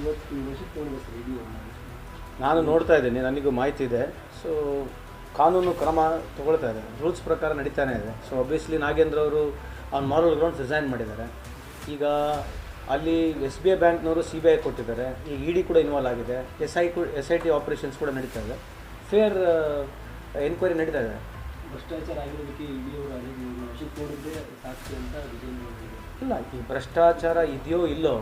ಇವತ್ತು ಇಡೀ ನಾನು ನೋಡ್ತಾ ಇದ್ದೀನಿ ನನಗೂ ಮಾಹಿತಿ ಇದೆ. ಸೊ ಕಾನೂನು ಕ್ರಮ ತಗೊಳ್ತಾ ಇದೆ. ರೂಲ್ಸ್ ಪ್ರಕಾರ ನಡೀತಾನೆ ಇದೆ. ಸೊ ಒಬ್ವಿಯಸ್ಲಿ ನಾಗೇಂದ್ರ ಅವರು ಅವ್ನ ಮಾರಲ್ ಗ್ರೌಂಡ್ಸ್ ರಿಸೈನ್ ಮಾಡಿದ್ದಾರೆ. ಈಗ ಅಲ್ಲಿ ಎಸ್ ಬಿ ಐ ಬ್ಯಾಂಕ್ನವರು ಸಿ ಬಿ ಐ ಕೊಟ್ಟಿದ್ದಾರೆ. ಈಗ ಇ ಡಿ ಕೂಡ ಇನ್ವಾಲ್ವ್ ಆಗಿದೆ. ಎಸ್ ಐ ಕೂಡ ಎಸ್ ಐ ಟಿ ಆಪ್ರೇಷನ್ಸ್ ಕೂಡ ನಡೀತಾ ಇದೆ. ಫೇರ್ ಎನ್ಕ್ವೈರಿ ನಡೀತಾ ಇದೆ. ಭ್ರಷ್ಟಾಚಾರ ಆಗಿರೋದಕ್ಕೆ ಹೇಳಿದ್ರು. ಇಲ್ಲ ಈ ಭ್ರಷ್ಟಾಚಾರ ಇದೆಯೋ ಇಲ್ಲೋ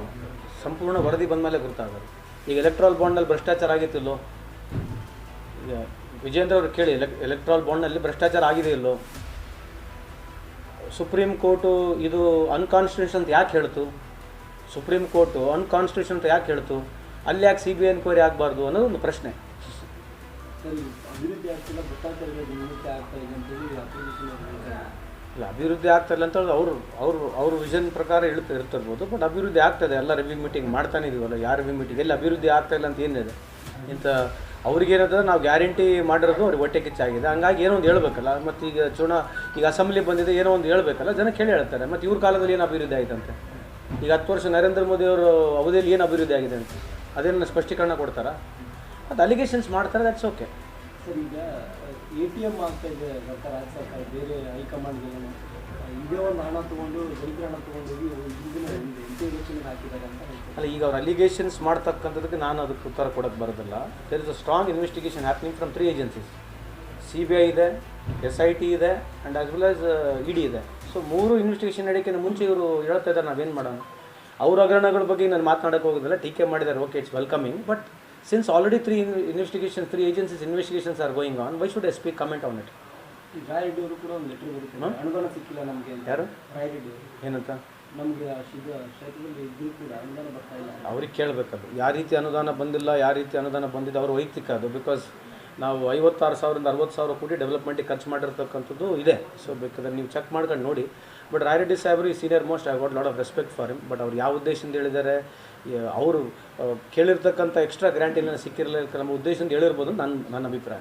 ಸಂಪೂರ್ಣ ವರದಿ ಬಂದ ಮೇಲೆ ಗೊತ್ತಾಗೋದು ಈಗ ಎಲೆಕ್ಟ್ರಾಲ್ ಬಾಂಡ್ನಲ್ಲಿ ಭ್ರಷ್ಟಾಚಾರ ಆಗಿತ್ತಿಲ್ಲೋ? ವಿಜೇಂದ್ರ ಅವರು ಕೇಳಿ ಎಲೆಕ್ ಎಲೆಕ್ಟ್ರಾಲ್ ಬಾಂಡ್ನಲ್ಲಿ ಭ್ರಷ್ಟಾಚಾರ ಆಗಿದೆ ಇಲ್ಲೋ? ಸುಪ್ರೀಂ ಕೋರ್ಟು ಇದು ಅನ್ಕಾನ್ಸ್ಟಿಟ್ಯೂಷನ್ ಅಂತ ಯಾಕೆ ಹೇಳ್ತು? ಸುಪ್ರೀಂ ಕೋರ್ಟು ಅನ್ಕಾನ್ಸ್ಟಿಟ್ಯೂಷನ್ ಅಂತ ಯಾಕೆ ಹೇಳ್ತು? ಅಲ್ಲಿ ಯಾಕೆ ಸಿ ಬಿ ಐ ಎನ್ಕ್ವೈರಿ ಆಗಬಾರ್ದು ಅನ್ನೋದು ಒಂದು ಪ್ರಶ್ನೆ. ಇಲ್ಲ, ಅಭಿವೃದ್ಧಿ ಆಗ್ತಾ ಇಲ್ಲ ಅಂತ ಹೇಳಿ ಅವರು ಅವರು, ಅವ್ರ ವಿಷನ್ ಪ್ರಕಾರ ಹೇಳ್ತಾ ಇರ್ತಿರ್ಬೋದು ಬಟ್ ಅಭಿವೃದ್ಧಿ ಆಗ್ತದೆ, ಎಲ್ಲ ರಿವ್ಯೂ ಮೀಟಿಂಗ್ ಮಾಡ್ತಾನೆ ಇದೀವಲ್ಲ, ಯಾರು ರಿವ್ಯೂ ಮೀಟಿಂಗ್ ಎಲ್ಲಿ ಅಭಿವೃದ್ಧಿ ಆಗ್ತಾಯಿಲ್ಲ ಅಂತ ಏನಿದೆ. ಇಂಥ ಅವ್ರಿಗೇನದ ನಾವು ಗ್ಯಾರಂಟಿ ಮಾಡಿರೋದು ಅವ್ರಿಗೆ ಹೊಟ್ಟೆ ಕಿಚ್ಚಾಗಿದೆ ಹಂಗಾಗಿ ಏನೋ ಒಂದು ಹೇಳ್ಬೇಕಲ್ಲ, ಮತ್ತು ಈಗ ಚುನಾ ಈಗ ಅಸೆಂಬ್ಲಿ ಬಂದಿದೆ, ಏನೋ ಒಂದು ಹೇಳ್ಬೇಕಲ್ಲ ಜನ ಕೇಳಿ ಹೇಳ್ತಾರೆ, ಮತ್ತು ಇವ್ರ ಕಾಲದಲ್ಲಿ ಏನು ಅಭಿವೃದ್ಧಿ ಆಯ್ತಂತೆ ಈಗ ಹತ್ತು ವರ್ಷ ನರೇಂದ್ರ ಮೋದಿ ಅವರು ಅವಧಿಯಲ್ಲಿ ಏನು ಅಭಿವೃದ್ಧಿ ಆಗಿದೆ ಅಂತ. ಅದೇನು ಸ್ಪಷ್ಟೀಕರಣ ಕೊಡ್ತಾರಾ? ಅದು ಅಲಿಗೇಷನ್ಸ್ ಮಾಡ್ತಾರೆ ದಟ್ಸ್ ಓಕೆ ಸರ್, ಈಗ ಎ ಟಿ ಎಂ ಆಗ್ತಾ ಇದೆ ಸರ್ಕಾರ ರಾಜ್ಯ ಸರ್ಕಾರ, ಬೇರೆ ಹೈಕಮಾಂಡ್ಗೆಲ್ಲ ಇದೇ ಒಂದು ಹಣ ತೊಗೊಂಡು, ರೈತರ ಹಣ ತೊಗೊಂಡೋಗಿ ಹಿಂದಿನ ಎಂ ಹಾಕಿದ್ದಾರೆ ಅಲ್ಲ, ಈಗ ಅವ್ರು ಅಲಿಗೇಷನ್ಸ್ ಮಾಡ್ತಕ್ಕಂಥದ್ದಕ್ಕೆ ನಾನು ಅದಕ್ಕೆ ಉತ್ತರ ಕೊಡೋಕ್ಕೆ ಬರೋದಿಲ್ಲ. There is a strong investigation happening from three agencies C B I ಇದೆ ಎಸ್ ಐ ಟಿ ಇದೆ and as well as E D ಇದೆ. ಸೊ ಮೂರು ಇನ್ವೆಸ್ಟಿಗೇಷನ್ ನಡೆಯೋಕ್ಕಿಂತ ಮುಂಚೆ ಇವರು ಹೇಳ್ತಾ ಇದ್ದಾರೆ, ನಾವೇನು ಮಾಡೋಣ? ಅವ್ರ ಹಗರಣಗಳ ಬಗ್ಗೆ ನಾನು ಮಾತನಾಡೋಕ್ಕೆ ಹೋಗೋದಿಲ್ಲ. ಟೀಕೆ ಮಾಡಿದ್ದಾರೆ okay it's welcoming but since already three investigation three agencies investigations are going on why should S P comment on it ಈ ರಾಯರೆಡ್ಡಿ ಅವರು ಕೂಡ ಒಂದು ಲೆಟರ್ ಬರುತ್ತೆ ಅನುದಾನ ಸಿಕ್ಕಿಲ್ಲ ನಮಗೆ ಯಾರು? ರಾಯರೆಡ್ಡಿ ಅವರು ಏನಂತ? ನಮಗೆ ಕ್ಷೇತ್ರದಲ್ಲಿ ಇದ್ರೂ ಕೂಡ ಅನುದಾನ ಬರ್ತಾ ಇಲ್ಲ ಅವ್ರಿಗೆ ಕೇಳಬೇಕದು. ಯಾವ ರೀತಿ ಅನುದಾನ ಬಂದಿಲ್ಲ ಯಾವ ರೀತಿ ಅನುದಾನ ಬಂದಿದೆ ಅವ್ರ ವೈಯಕ್ತಿಕ ಅದು ಬಿಕಾಸ್ ನಾವು ಐವತ್ತಾರು ಸಾವಿರದಿಂದ ಅರವತ್ತು ಸಾವಿರ ಕೋಟಿ ಡೆವಲಪ್ಮೆಂಟಿಗೆ ಖರ್ಚು ಮಾಡಿರ್ತಕ್ಕಂಥದ್ದು ಇದೆ. ಸೊ ಬೇಕಾದ್ರೆ ನೀವು ಚೆಕ್ ಮಾಡ್ಕೊಂಡು ನೋಡಿ. ಬಟ್ ರಾಯರೆಡ್ಡಿ ಸಾಹೇಬರು ಈ senior most I got lot of respect for him but ಅವ್ರು ಯಾವ ಉದ್ದೇಶದಿಂದ ಹೇಳಿದ್ದಾರೆ? ಅವರು ಕೇಳಿರ್ತಕ್ಕಂಥ ಎಕ್ಸ್ಟ್ರಾ ಗ್ರ್ಯಾಂಟ್ ಇಲ್ಲ ಸಿಕ್ಕಿರಲಿಲ್ಲ. ನಮ್ಮ ಉದ್ದೇಶದಿಂದ ಹೇಳಿರ್ಬೋದು ನನ್ನ ನನ್ನ ಅಭಿಪ್ರಾಯ?